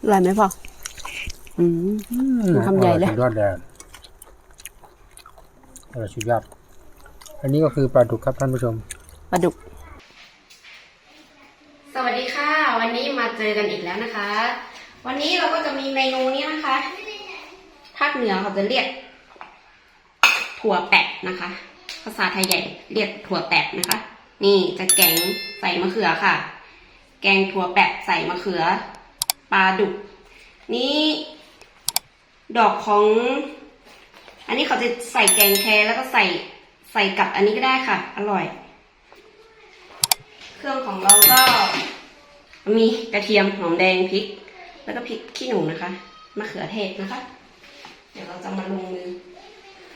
อร่อยไหมพ่อ อืมทำใหญ่เลย สุดยอดเลยอร่อยสุดยอด อันนี้ก็คือปลาดุกครับท่านผู้ชม ปลาดุก สวัสดีค่ะ วันนี้มาเจอกันอีกแล้วนะคะ วันนี้เราก็จะมีเมนูนี้นะคะภาคเหนือเขาจะเรียก ถั่วแปะนะคะ ภาษาไทยใหญ่เรียกถั่วแปะนะคะ นี่จะแกงใส่มะเขือค่ะ แกงถั่วแปะใส่มะเขือ ปลาดุก นี่ดอกของ อันนี้เขาจะใส่แกงแคแล้วก็ใส่ใส่กับอันนี้ก็ได้ค่ะ อร่อย เครื่องของเราก็ มีกระเทียมหอมแดงพริก แล้วก็พริกขี้หนูนะคะมะเขือเทศนะคะ เดี๋ยวเราจะมาลงมือ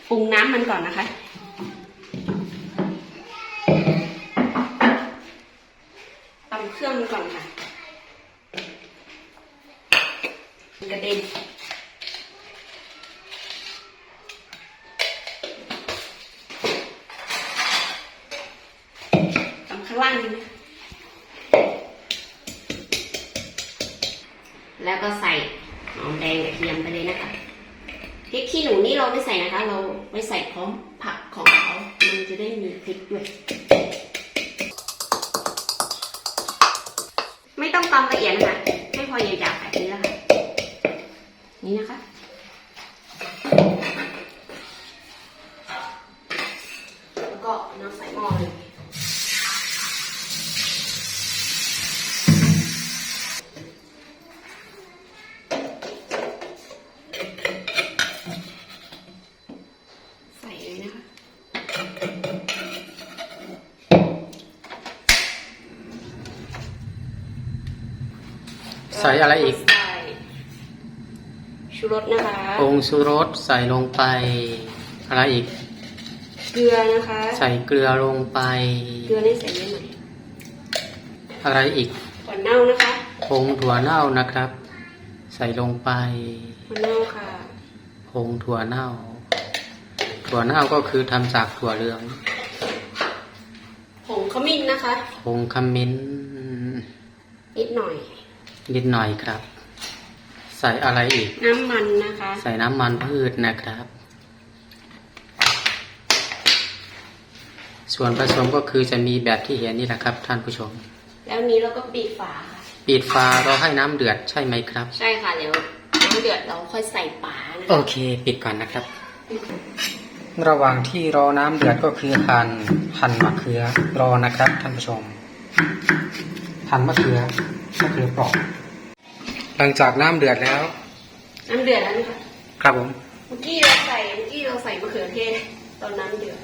ปรุงน้ำมันก่อนนะคะตำเครื่องมันก่อนค่ะ กระเด็นตำข้างล่างนี่นะแล้วก็ใส่หอมแดงกระเทียมไปเลยนะคะพริกขี้หนูนี่เราไม่ใส่นะคะ เราไว้ใส่พร้อมผักของเขามันจะได้มีพริกด้วยไม่ต้องตำละเอียดนะคะให้พอหยาบๆแบบนี้แล้วค่ะ นี่นะคะ แล้วก็น้ำใส่หม้อเลยใส่เลยนะคะใส่อะไรอีก ชูรสนะคะผงชูรสใส่ลงไปอะไรอีก เกลือนะคะ ใส่เกลือลงไป เกลือนี่ใส่เยอะหน่อยอะไรอีกก่อนเน่านะคะผงถั่วเน่านะครับ ใส่ลงไปมะนาวค่ะผงถั่วเน่า ถั่วเน่าก็คือทำจากถั่วเหลืองผงขมิ้นนะคะผงขมิ้นนิดหน่อย นิดหน่อยครับ ใส่อะไรอีก น้ำมันนะคะ ใส่น้ำมันพืชนะครับ ส่วนผสมก็คือจะมีแบบที่เห็นนี่แหละครับ ท่านผู้ชม แล้วนี้เราก็ปิดฝาค่ะปิดฝาเราให้น้ำเดือดใช่ไหมครับ ใช่ค่ะเดี๋ยวน้ำเดือดเราค่อยใส่ปลานะโอคะเค ปิดก่อนนะครับ ระหว่างที่รอน้ำเดือดก็คือหั่นหั่นมะเขือรอนะครับ ท่านผู้ชมหั่นมะเขือมะเขือเปราะ หลังจากน้ำเดือดแล้ว น้ำเดือดแล้วนะคะครับผม เมื่อกี้เราใส่เมื่อกี้เราใส่มะเขือเทศตอนน้ำเดือด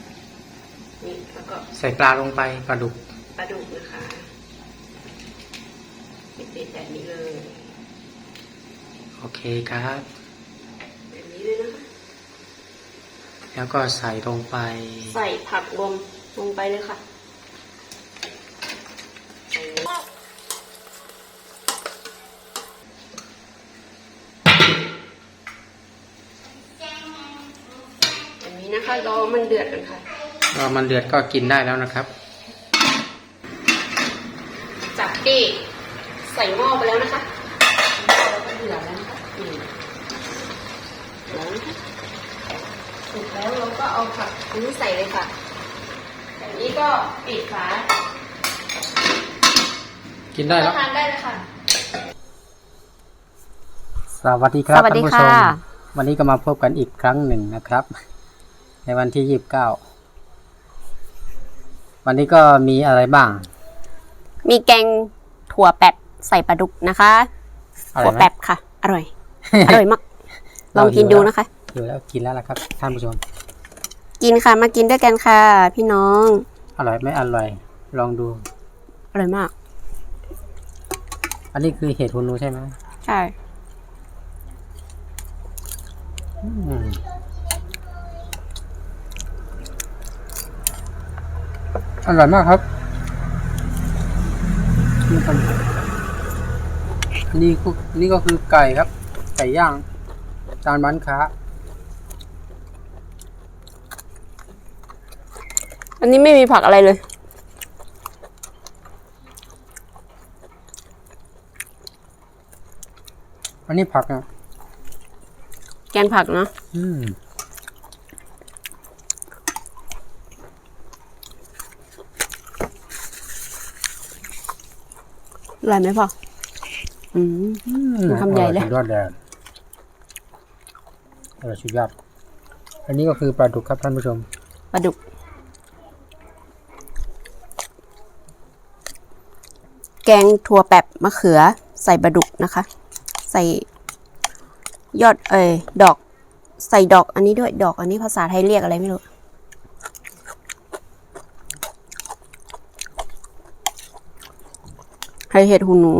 นี่แล้วก็ใส่ปลาลงไปปลาดุกปลาดุกนะคะปิดๆแบบนี้เลยโอเคครับ แบบนี้เลยนะคะแล้วก็ใส่ลงไปใส่ผักรวมลงไปเลยค่ะอย่าง นี้นะคะรอมันเดือดกันค่ะรอมันเดือดก็กินได้แล้วนะครับจากที่ใส่หม้อไปแล้วนะคะหม้อเราก็เดือดแล้วนะคะนี่เดือดแล้วนะคะสุกแล้วเราก็เอาผักอันนี้ใส่เลยค่ะแบบนี้ก็ปิดฝากินได้แล้วทานได้เลยค่ะ สวัสดีครับสวัสดีท่านผู้ชมค่ะ วันนี้ก็มาพบกันอีกครั้งหนึ่งนะครับ ในวันที่ยี่สิบเก้าวันนี้ก็มีอะไรบ้าง มีแกงถั่วแปบใส่ปลาดุกนะคะอร่ถั่อวยไหมแปบค่ะ อร่อย อร่อยมาก ลองกินดูนะคะ อยู่แล้วกินแล้วล่ะครับ ท่านผู้ชม กินค่ะ มากินด้วยกันค่ะ พี่น้อง อร่อยไม่อร่อย ลองดู อร่อยมาก อันนี้คือเห็ดหูหนูใช่ไหมใช่ อืม อร่อยมากครับนี่ก็นี่ก็นี่ก็คือไก่ครับ ไก่ย่าง จานบ้านค้า อันนี้ไม่มีผักอะไรเลย อันนี้ผักอะแกงผักเนาะอืม อร่อยไหมพ่ออืมดูคำใหญ่เลยอร่อสุดยอดเลยอร่อยสุดยอดอันนี้ก็คือปลาดุกครับท่านผู้ชมปลาดุก แกงถั่วแปบมะเขือ ใส่ปลาดุกนะคะ ใส่ ยอดเอยดอก ใส่ดอกอันนี้ด้วยดอกอันนี้ภาษาไทยเรียกอะไรไม่รู้ ไข่เห็ดหูหนู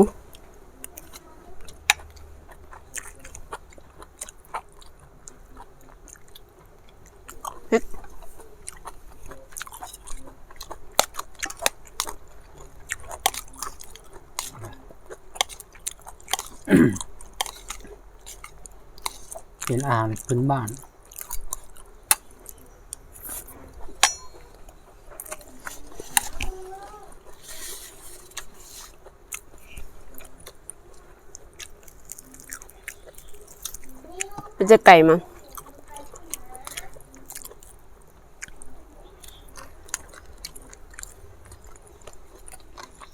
เป็นอาหารพื้นบ้าน เจะไก่มา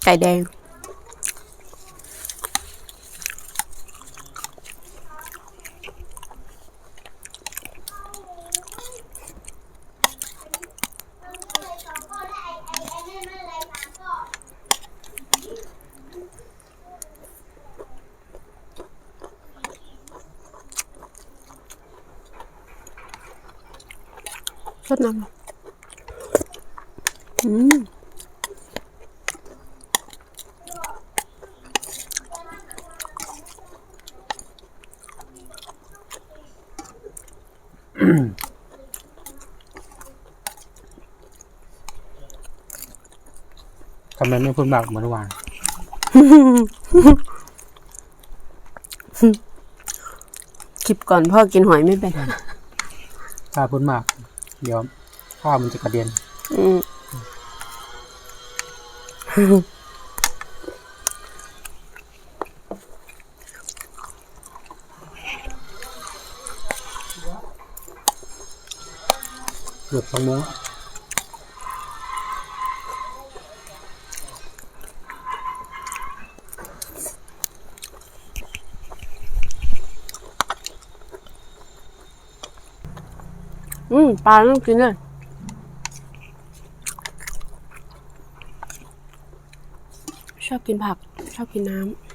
ไก่แดง ชดน้ำอืมทำไมไม่พูดมากเหมือนเมื่อวานคลิปก่อนพ่อกินหอยไม่เป็นถ้าพูดมาก เดี๋ยวข้าวมันจะกระเด็นอืมเกือบสองโมง ปลาต้องกินเลยชอบกินผัก ชอบกินน้ำ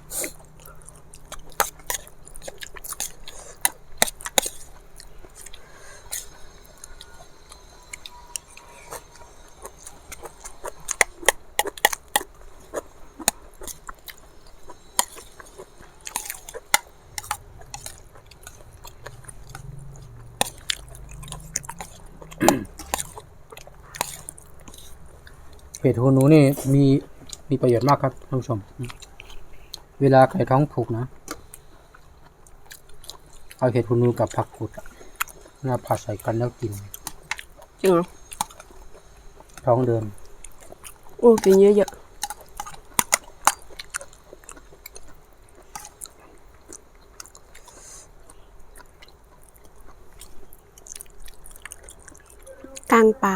เห็ดหูหนูนี่มีมีประโยชน์มากครับท่านผู้ชม เวลาไก่ท้องผูกนะ เอาเห็ดหูหนูกับผักกุดอะน่าผัดใส่กันแล้วกินจริงเหรอท้องเดินโอ้กินเยอะๆกลางป่า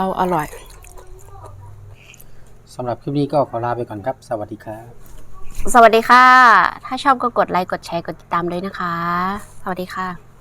เราอร่อยสำหรับคลิปนี้ก็ขอลาไปก่อนครับ สวัสดีครับ สวัสดีค่ะ ถ้าชอบก็กดไลค์ กดแชร์ กดติดตามด้วยนะคะ สวัสดีค่ะ